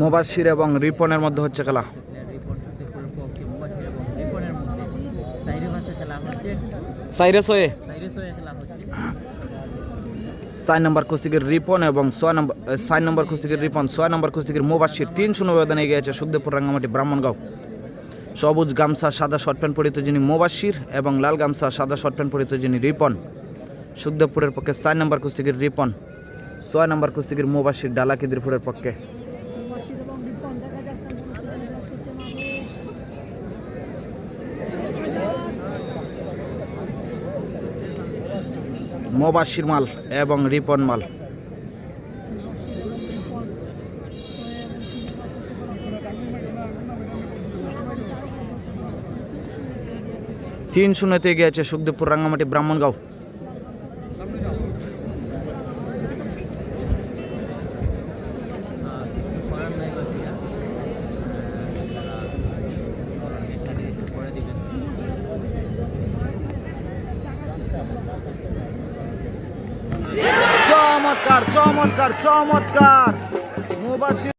মুবাসির এবং রিপনের মধ্যে হচ্ছে সাইরেস খেলা হচ্ছে চার নম্বর কুস্তিগির রিপন এবং ছয় নম্বর চার নম্বর কুস্তিগির রিপন, ছয় নম্বর কুস্তিগির মোবাশির তিন শূন্য ব্যবধানে এগিয়ে আছে সুখদেবপুর রাঙ্গামাটি ব্রাহ্মণগাঁও। সবুজ গামছা, সাদা শর্ট প্যান্ট পরিত যিনি মোবাশির এবং লাল গামছা, সাদা শর্ট প্যান্ট পরিত যিনি রিপন। সুখদেবপুরের পক্ষে চার নম্বর কুস্তিগির রিপন, ছয় নম্বর কুস্তিগির মোবাশির ডালা কিদিরপুরের পক্ষে। মোবাশির মাল এবং রিপন মাল। তিন শূন্যতে এগিয়ে আছে সুখদেবপুর রাঙ্গামাটি ব্রাহ্মণগাঁও। চমৎকার চমৎকার চমৎকার। মুবাশির